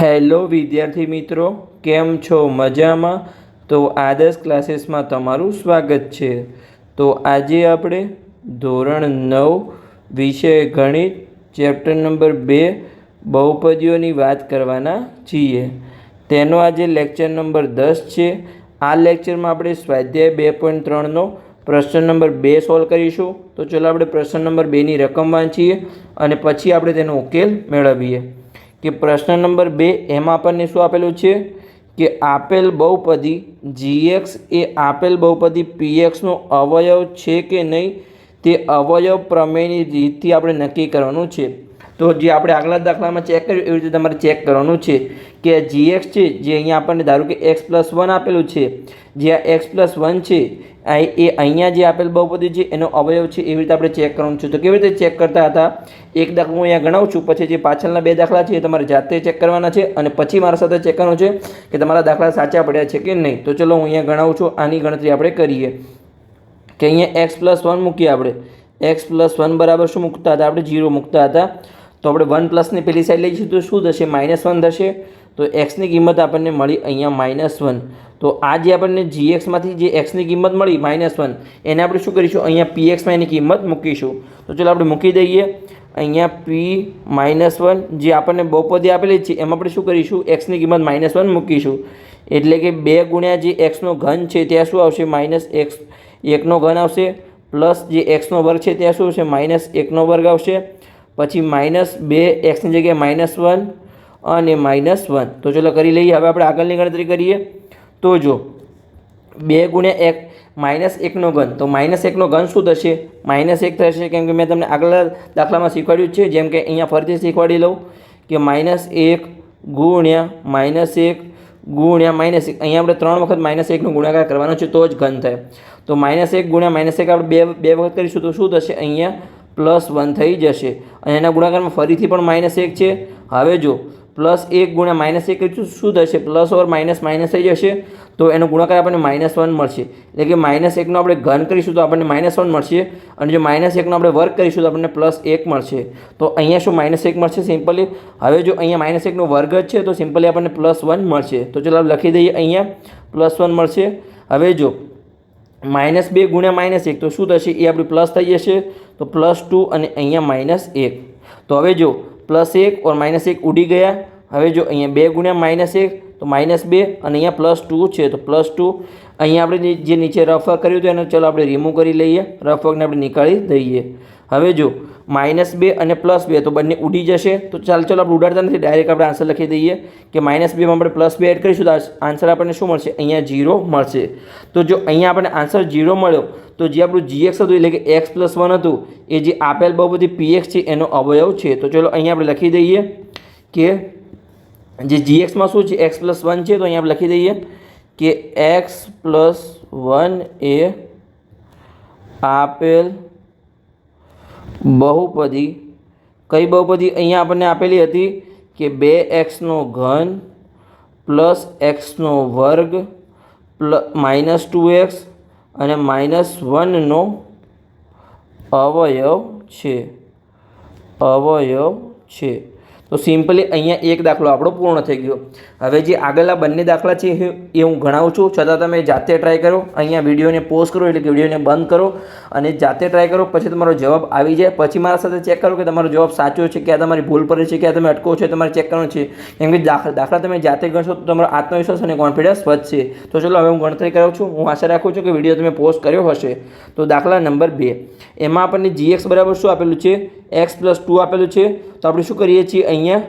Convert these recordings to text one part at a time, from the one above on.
Hello વિદ્યાર્થી મિત્રો, કેમ છો? મજામાં? તો આદર્શ ક્લાસીસમાં તમારું સ્વાગત છે. તો આજે આપણે ધોરણ નવ વિષય ગણિત, ચેપ્ટર નંબર બે, બહુપદીઓની વાત કરવાના છીએ. તેનો આજે લેક્ચર નંબર દસ છે. આ લેક્ચરમાં આપણે સ્વાધ્યાય બે પોઈન્ટ ત્રણનો પ્રશ્ન નંબર બે સોલ્વ કરીશું. તો ચલો આપણે પ્રશ્ન નંબર બેની રકમ વાંચીએ અને પછી આપણે તેનો ઉકેલ મેળવીએ. કે પ્રશ્ન નંબર બે એમાં આપણને શું આપેલું છે? કે આપેલ બહુપદી જીએક્સ એ આપેલ બહુપદી પીએક્સનો અવયવ છે કે નહીં? તે અવયવ પ્રમેયની રીતથી આપણે નક્કી કરવાનું છે. તો જે આપણે આગલા દાખલામાં ચેક કર્યું, એવી રીતે તમારે ચેક કરવાનું છે કે જીએક્સ છે, જે અહીંયા આપણને ધારો કે એક્સ પ્લસ વન આપેલું છે, જે આ એક્સ પ્લસ વન છે એ અહીંયા જે આપેલ બહુપદી છે, એનો અવયવ છે, એવી રીતે આપણે ચેક કરવાનું છે. તો કેવી રીતે ચેક કરતા હતા? એક દાખલો હું અહીંયા ગણાવું છું, પછી જે પાછળના બે દાખલા છે એ તમારે જાતે ચેક કરવાના છે અને પછી મારા સાથે ચેક કરવાનું છે કે તમારા દાખલા સાચા પડ્યા છે કે નહીં. તો ચલો હું અહીંયા ગણાવું છું, આની ગણતરી આપણે કરીએ. કે અહીંયા એક્સ પ્લસ વન મૂકીએ આપણે. એક્સ પ્લસ વન બરાબર શું મૂકતા હતા? આપણે જીરો મૂકતા હતા. તો આપણે વન પ્લસની પેલી સાઈડ લઈશું તો શું થશે? માઇનસ વન થશે. તો એક્સની કિંમત આપણને મળી અહીંયા માઇનસ વન તો આ જે આપણને જીએક્સમાંથી જે એક્સની કિંમત મળી માઇનસ વન એને આપણે શું કરીશું? અહીંયા પીએક્સમાં એની કિંમત મૂકીશું. તો ચલો આપણે મૂકી દઈએ. અહીંયા પી માઇનસ વન જે આપણને બહુપદી આપેલી છે, એમાં આપણે શું કરીશું? એક્સની કિંમત માઇનસ વન મૂકીશું. એટલે કે બે ગુણ્યા જે એક્સનો ઘન છે, ત્યાં શું આવશે? માઇનસ એક્સ એકનો ઘન આવશે. પ્લસ જે એક્સનો વર્ગ છે, ત્યાં શું આવશે? માઇનસ એકનો વર્ગ આવશે. પછી માઇનસ બે એક્સની જગ્યાએ માઇનસ વન અને માઇનસ વન તો ચલો કરી લઈએ. હવે આપણે આગળની ગણતરી કરીએ. તો જો, બે ગુણ્યા એક માઇનસ એકનો ઘન. તો માઇનસ એકનો ઘન શું થશે? માઇનસ એક થશે. કેમ કે મેં તમને આગલા દાખલામાં શીખવાડ્યું છે. જેમ કે અહીંયા ફરીથી શીખવાડી લઉં કે માઇનસ એક ગુણ્યા માઇનસ એક ગુણ્યા માઇનસ એક. અહીંયા આપણે ત્રણ વખત માઇનસ એકનો ગુણાકાર કરવાનો છે તો જ ઘન થાય. તો માઇનસ એક ગુણ્યા માઇનસ એક આપણે બે બે વખત કરીશું તો શું થશે? અહીંયા પ્લસ વન થઈ જશે. અને એના ગુણાકારમાં ફરીથી પણ માઇનસ એક છે. હવે જો પ્લસ એક ગુણ્યા માઇનસ એક શું થશે? પ્લસ ઓર માઇનસ માઇનસ થઈ જશે. તો એનો ગુણાકાર આપણને માઇનસ વન મળશે. એટલે કે માઇનસ એકનો આપણે ઘન કરીશું તો આપણને માઇનસ વન મળશે. અને જો માઇનસ એકનો આપણે વર્ગ કરીશું તો આપણને પ્લસ એક મળશે. તો અહીંયા શું માઇનસ એક મળશે? સિમ્પલી હવે જો અહીંયા માઇનસ એકનો વર્ગ જ છે તો સિમ્પલી આપણને પ્લસ વન મળશે. તો ચલો લખી દઈએ અહીંયા. પ્લસ વન મળશે. હવે જો માઇનસ બે ગુણ્યા માઇનસ એક. તો શું થશે? એ આપણી પ્લસ થઈ જશે. તો પ્લસ ટુ અને અહીંયા માઇનસ એક. તો હવે જો પ્લસ એક ઓર માઇનસ એક ઉડી ગયા. હવે જો અહીંયા બે ગુણ્યા માઇનસ એક, તો માઇનસ બે અને અહીંયા પ્લસ ટુ છે. તો પ્લસ ટુ. અહીંયા આપણે જે નીચે રફ કર્યું હતું એને ચલો આપણે રિમૂવ કરી લઈએ. રફ આપણે નીકાળી દઈએ. હવે જો માઇનસ બે અને પ્લસ બે, તો બંને ઉડી જશે. તો ચાલ, ચાલો, આપણે ઉડાડતા નથી ડાયરેક્ટ આપણે આન્સર લખી દઈએ કે માઇનસ બેમાં આપણે પ્લસ બે એડ કરીશું, તો આન્સર આપણને શું મળશે? અહીંયા જીરો મળશે. તો જો અહીંયા આપણને આન્સર જીરો મળ્યો, તો જે આપણું જીએક્સ હતું, એટલે કે એક્સ પ્લસ વન હતું, એ જે આપેલ બહુ બધી પીએક્સ છે, એનો અવયવ છે. તો ચલો, અહીંયા આપણે લખી દઈએ કે જે જીએક્સમાં શું છે એક્સ પ્લસ વન છે, તો અહીંયા આપણે લખી દઈએ કે એક્સ પ્લસ વન એ આપેલ બહુપદી. કઈ બહુપદી? અહીંયા આપણને આપેલી હતી કે બે એક્સનો ઘન પ્લસ એક્સનો વર્ગ પ્લ, માઇનસ ટુ એક્સ અને માઇનસ વનનો અવયવ છે. અવયવ છે. તો સિમ્પલી અહીંયા એક દાખલો આપણો પૂર્ણ થઈ ગયો. હવે જે આગળના બંને દાખલા છે એ હું ગણાવું છું. છતાં તમે જાતે ટ્રાય કરો. અહીંયા વિડીયોને પોઝ કરો એટલે કે વિડીયોને બંધ કરો અને જાતે ટ્રાય કરો. પછી તમારો જવાબ આવી જાય. પછી મારા સાથે ચેક કરો કે તમારો જવાબ સાચો છે ક્યાં તમારી ભૂલ પડે છે ક્યાં તમે અટકો છો તમારે ચેક કરવાનું છે. કેમ કે દાખલા દાખલા તમે જાતે ગણશો તો તમારો આત્મવિશ્વાસ અને કોન્ફિડન્સ વધશે. તો ચલો હવે હું ગણતરી કરાવું છું. હું આશા રાખું છું કે વીડિયો તમે પોસ્ટ કર્યો હશે. તો દાખલા નંબર બે. એમાં આપણને જીએક્સ બરાબર શું આપેલું છે? એક્સ પ્લસ ટુ આપેલું છે. તો આપણે શું કરીએ છીએ અહીંયા?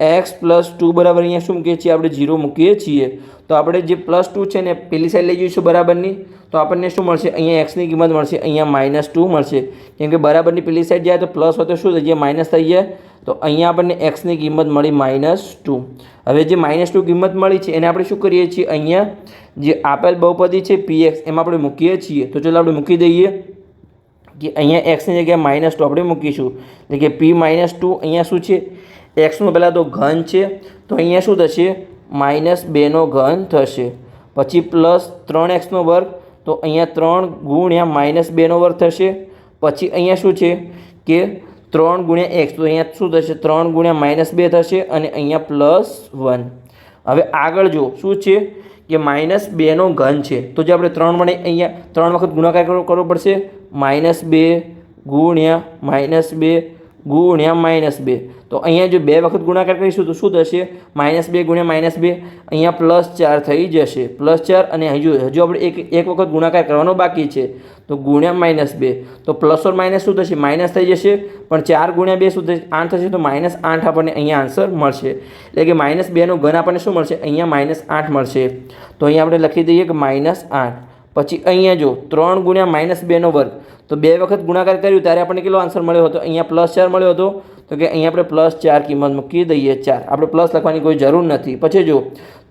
એક્સ પ્લસ ટુ બરાબર અહીંયા શું મૂકીએ છીએ? આપણે જીરો મૂકીએ છીએ. તો આપણે જે પ્લસ ટુ છે ને, પેલી સાઈડ લઈ જઈશું બરાબરની. તો આપણને શું મળશે? અહીંયા એક્સની કિંમત મળશે. અહીંયા માઇનસ ટુ મળશે. કેમ કે બરાબરની પેલી સાઈડ જાય તો પ્લસ હોય તો શું થઈ જાય? માઇનસ થઈ જાય. તો અહીંયા આપણને એક્સની કિંમત મળી માઇનસ ટુ હવે જે માઇનસ ટુ કિંમત મળી છે, એને આપણે શું કરીએ છીએ? અહીંયા જે આપેલ બહુપદી છે પી એક્સ એમાં આપણે મૂકીએ છીએ. તો ચલો આપણે મૂકી દઈએ. કે અહીંયા એક્સની જગ્યાએ માઇનસ ટુ આપણે મૂકીશું. એટલે કે પી માઇનસ ટુ અહીંયા શું છે? એક્સનું પહેલાં તો ઘન છે, તો અહીંયા શું થશે? માઇનસ બેનો ઘન થશે. પછી પ્લસ ત્રણ એક્સનો વર્ગ, તો અહીંયા ત્રણ ગુણ્યા માઇનસ બેનો વર્ગ થશે. પછી અહીંયા શું છે? કે ત્રણ ગુણ્યા એક્સ તો અહીંયા શું થશે? ત્રણ ગુણ્યા માઇનસ બે થશે અને અહીંયા પ્લસ વન હવે આગળ જો શું છે? કે માઇનસ બેનો ઘન છે. તો જે આપણે ત્રણ વડે અહીંયા ત્રણ વખત ગુણાકાર કરવો કરવો પડશે. માઇનસ બે ગુણ્યા માઇનસ બે ગુણ્યા માઇનસ બે. તો અહીંયા જો બે વખત ગુણાકાર કરીશું તો શું થશે? માઇનસ બે ગુણ્યા માઇનસ બે અહીંયા પ્લસ ચાર થઈ જશે. પ્લસ ચાર અને હજુ હજુ આપણે એક એક વખત ગુણાકાર કરવાનો બાકી છે. તો ગુણ્યા માઇનસ બે. તો પ્લસ ઓર માઇનસ શું થશે? માઇનસ થઈ જશે. પણ ચાર ગુણ્યા બે શું થશે? આઠ થશે તો માઇનસ આઠ આપણને અહીંયા આન્સર મળશે. એટલે કે માઇનસ બેનો ઘન આપણને શું મળશે? અહીંયા માઇનસ આઠ મળશે. તો અહીંયા આપણે લખી દઈએ કે માઇનસ આઠ. પછી અહીંયા જો ત્રણ ગુણ્યા માઇનસ બેનો વર્ગ. તો બે વખત ગુણાકાર કર્યું ત્યારે આપણને કેટલો આન્સર મળ્યો હતો? અહીંયા પ્લસ ચાર મળ્યો હતો. તો કે અહીંયા આપણે પ્લસ ચાર કિંમત મૂકી દઈએ ચાર. આપણે પ્લસ લખવાની કોઈ જરૂર નથી. પછી જો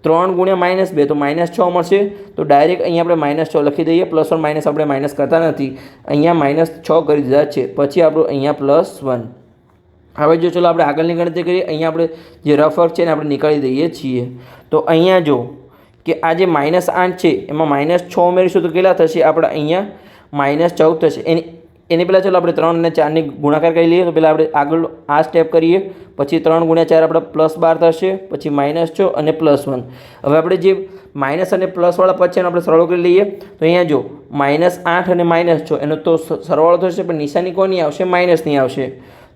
ત્રણ ગુણ્યા માઇનસ બે, તો માઇનસ છ મળશે. તો ડાયરેક્ટ અહીંયા આપણે માઇનસ છ લખી દઈએ. પ્લસ વન માઇનસ આપણે માઇનસ કરતા નથી. અહીંયા માઇનસ છ કરી દીધા છે. પછી આપણું અહીંયા પ્લસ વન હવે જો ચલો આપણે આગળની ગણતરી કરીએ. અહીંયા આપણે જે રફ વર્ક છે ને આપણે નીકાળી દઈએ છીએ. તો અહીંયા જો કે આ જે માઇનસ આઠ છે, એમાં માઇનસ છ ઉમેરીશું તો કેટલા થશે? આપણે અહીંયા માઇનસ ચૌદ થશે. એની એની પહેલાં ચાલો આપણે ત્રણ અને ચારની ગુણાકાર કરી લઈએ. તો પહેલાં આપણે આગળ આ સ્ટેપ કરીએ. પછી ત્રણ ગુણ્યા ચાર આપણે પ્લસ બાર થશે. પછી માઇનસ છ અને પ્લસ વન હવે આપણે જે માઇનસ અને પ્લસવાળા પદ છે એનો આપણે સરવાળો કરી લઈએ. તો અહીંયા જો માઇનસ આઠ અને માઇનસ છ, એનો તો સરવાળો થશે, પણ નિશાની કોની આવશે? માઇનસની આવશે.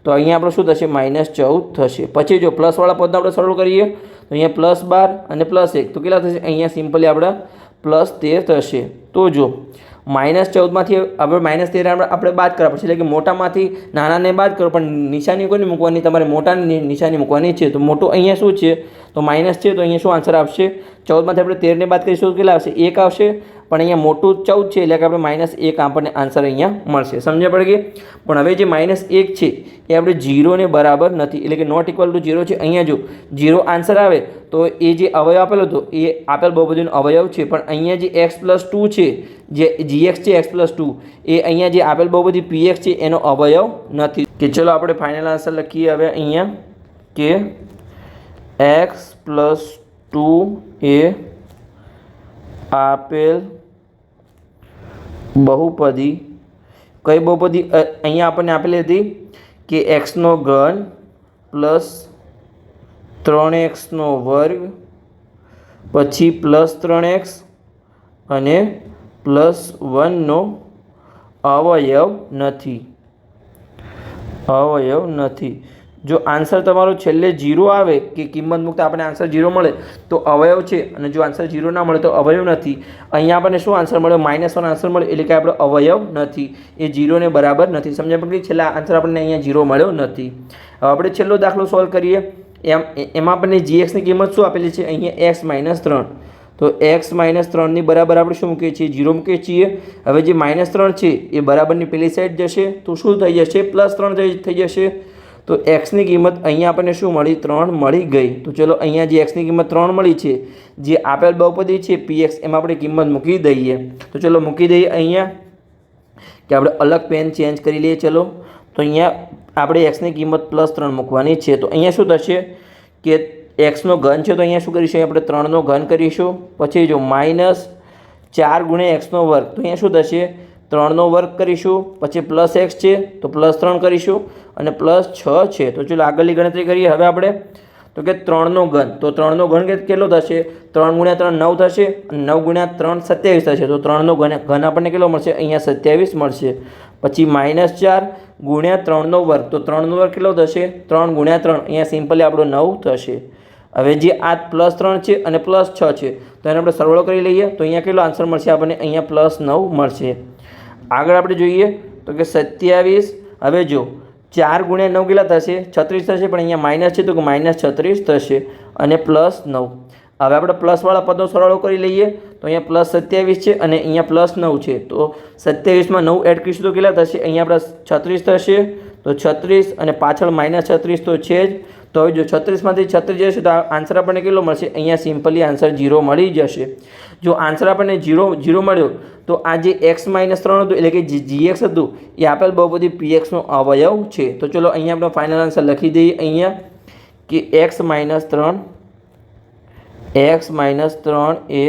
તો અહીંયા આપણે શું થશે? માઇનસ ચૌદ થશે. પછી જો પ્લસવાળા પદને આપણે સરળ કરીએ, તો અહીંયા પ્લસ બાર અને પ્લસ એક. તો કેટલા થશે? અહીંયા સિમ્પલી આપણે પ્લસ તેર થશે. તો જો માઇનસ ચૌદમાંથી આપણે માઇનસ તેર આપણે બાદ કરવા પડશે એટલે કે મોટામાંથી નાનાને બાદ કરો, પણ નિશાની કોની મૂકવાની? તમારે મોટાની નિશાની મૂકવાની છે. તો મોટું અહીંયા શું છે? તો માઇનસ છે, તો અહીંયા શું આન્સર આવશે? ચૌદમાંથી આપણે તેરને બાદ કરીશું કેટલા આવશે? એક આવશે. પણ અહીંયા મોટું ચૌદ છે, એટલે કે આપણે માઇનસ એક આપણને આન્સર અહીંયા મળશે. સમજ્યા પડે કે? પણ હવે જે માઇનસ એક છે, એ આપણે જીરોને બરાબર નથી. એટલે કે નોટ ઇક્વલ ટુ જીરો છે. અહીંયા જો જીરો આન્સર આવે, તો એ જે અવયવ આપેલો હતો, એ આપેલ બહુપદીનો અવયવ છે. પણ અહીંયા જે એક્સ પ્લસ ટુ છે, જે જીએક્સ છે એક્સ પ્લસ ટુ એ અહીંયા જે આપેલ બહુપદી પીએક્સ છે, એનો અવયવ નથી. કે ચલો આપણે ફાઇનલ આન્સર લખીએ હવે અહીંયા, કે એક્સ પ્લસ ટુ એ આપેલ બહુપદી. કઈ બહુપદી? અહીંયા આપણને આપેલી હતી કે એક્સનો ઘન પ્લસ ત્રણ એક્સનો વર્ગ, પછી પ્લસ ત્રણ એક્સ અને પ્લસ વનનો અવયવ નથી. અવયવ નથી. જો આન્સર તમારો છેલ્લે જીરો આવે કે કિંમત મુક્ત આપણને આન્સર જીરો મળે, તો અવયવ છે. અને જો આન્સર જીરો ના મળે તો અવયવ નથી. અહીંયા આપણને શું આન્સર મળ્યો માઇનસ વન આન્સર મળ્યો એટલે કે આપણો અવયવ નથી. એ જીરોને બરાબર નથી. સમજ્યા પકડી? છેલ્લા આન્સર આપણને અહીંયા જીરો મળ્યો નથી. હવે આપણે છેલ્લો દાખલો સોલ્વ કરીએ. એમ એમાં આપણને જીએક્સની કિંમત શું આપેલી છે? અહીંયા એક્સ માઇનસ ત્રણ. તો એક્સ માઇનસ ત્રણની બરાબર આપણે શું મૂકીએ છીએ? જીરો મૂકીએ છીએ. હવે જે માઇનસ ત્રણ છે, એ બરાબરની પેલી સાઈડ જશે. તો શું થઈ જશે? પ્લસ ત્રણ થઈ જશે. તો એક્સની કિંમત અહીંયા આપણને શું મળી? ત્રણ મળી ગઈ. તો ચલો અહીંયા જે એક્સની કિંમત ત્રણ મળી છે, જે આપેલ બહુપદી છે પી એક્સ એમાં આપણે કિંમત મૂકી દઈએ. તો ચલો મૂકી દઈએ અહીંયા, કે આપણે અલગ પેન ચેન્જ કરી લઈએ. ચલો, તો અહીંયા આપણે એક્સની કિંમત પ્લસ ત્રણ મૂકવાની છે. તો અહીંયા શું થશે? કે એક્સનો ઘન છે, તો અહીંયા શું કરીશું? આપણે ત્રણનો ઘન કરીશું. પછી જો માઇનસ ચાર ગુણ્યા એક્સનો વર્ગ, તો અહીંયા શું થશે? ત્રણનો વર્ગ કરીશું. પછી પ્લસ એક્સ છે, તો પ્લસ ત્રણ કરીશું. અને પ્લસ છ છે. તો ચલો આગળની ગણતરી કરીએ. હવે આપણે તો કે ત્રણનો ઘન. તો ત્રણનો ઘન કેટલો થશે? ત્રણ ગુણ્યા ત્રણ નવ થશે અને નવ ગુણ્યા ત્રણ સત્યાવીસ થશે. તો ત્રણનો ઘન ઘન આપણને કેટલો મળશે? અહીંયા સત્યાવીસ મળશે. પછી માઇનસ ચાર ગુણ્યા ત્રણનો વર્ગ. તો ત્રણનો વર્ગ કેટલો થશે? ત્રણ ગુણ્યા ત્રણ. અહીંયા સિમ્પલી આપણો નવ થશે. હવે જે આ પ્લસ ત્રણ છે અને પ્લસ છ છે, તો એને આપણે સરવાળો કરી લઈએ. તો અહીંયા કેટલો આન્સર મળશે? આપણને અહીંયા પ્લસ નવ મળશે. આગળ આપણે જોઈએ તો કે સત્યાવીસ. હવે જો ચાર ગુણ્યા નવ કેટલા થશે? છત્રીસ થશે, પણ અહીંયા માઇનસ છે તો કે માઇનસ છત્રીસ થશે અને પ્લસ નવ. હવે આપણે પ્લસવાળા પદનો સરવાળો કરી લઈએ. તો અહીંયા પ્લસ સત્યાવીસ છે અને અહીંયા પ્લસ નવ છે. તો સત્યાવીસમાં નવ એડ કરીશું તો કેટલા થશે? અહીંયા આપણે છત્રીસ થશે. તો છત્રીસ અને પાછળ માઇનસ છત્રીસ તો છે જ. તો હવે જો છત્રીસમાંથી છત્રીસ જશે તો આન્સર આપણને કેટલો મળશે? અહીંયા સિમ્પલી આન્સર જીરો મળી જશે. જો આન્સર આપણને જીરો જીરો મળ્યો, તો આ જે એક્સ માઇનસ ત્રણ હતું, એટલે કે જે જીએક્સ હતું, એ આપેલ બહુપદી પીએક્સનો અવયવ છે. તો ચલો અહીંયા આપણે ફાઇનલ આન્સર લખી દઈએ અહીંયા કે એક્સ માઇનસ ત્રણ એક્સ માઇનસ ત્રણ એ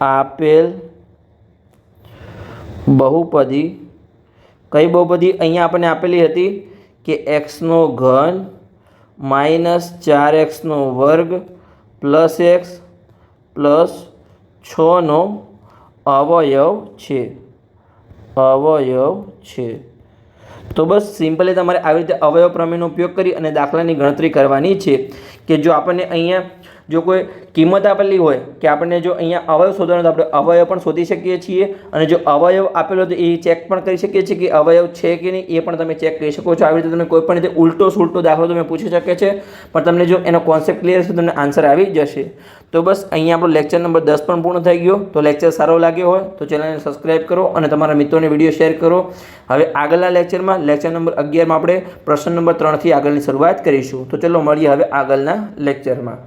આપેલ બહુપદી, કઈ બહુપદી? અહીંયા આપણને આપેલી હતી કે એક્સનો ઘન માઇનસ ચાર એક્સનો વર્ગ પ્લસ એક્સ પ્લસ છનો અવયવ છે. અવયવ છે. તો બસ સિમ્પલી તમારે આવી રીતે અવયવ પ્રમેયનો ઉપયોગ કરી અને દાખલાની ગણતરી કરવાની છે કે જો આપણને અહીંયા જો કોઈ કિંમત આપેલી હોય કે આપણને જો અહીંયા અવયવ શોધવાનો તો આપણે અવયવ પણ શોધી શકીએ છીએ અને જો અવયવ આપેલો તો એ ચેક પણ કરી શકીએ છીએ કે અવયવ છે કે નહીં, એ પણ તમે ચેક કરી શકો છો. આવી રીતે તમે કોઈ પણ રીતે ઉલટો સુલટો દાખલો તમે પૂછી શકે છે, પણ તમને જો એનો કોન્સેપ્ટ ક્લિયર છે તમને આન્સર આવી જશે. તો બસ અહીંયા આપણો લેક્ચર નંબર દસ પણ પૂર્ણ થઈ ગયો. તો લેક્ચર સારો લાગ્યો હોય તો ચેનલને સબસ્ક્રાઈબ કરો અને તમારા મિત્રોને વીડિયો શેર કરો. હવે આગળના લેક્ચરમાં લેક્ચર નંબર અગિયારમાં આપણે પ્રશ્ન નંબર ત્રણથી આગળની શરૂઆત કરીશું. તો ચલો મળીએ હવે આગળના લેક્ચરમાં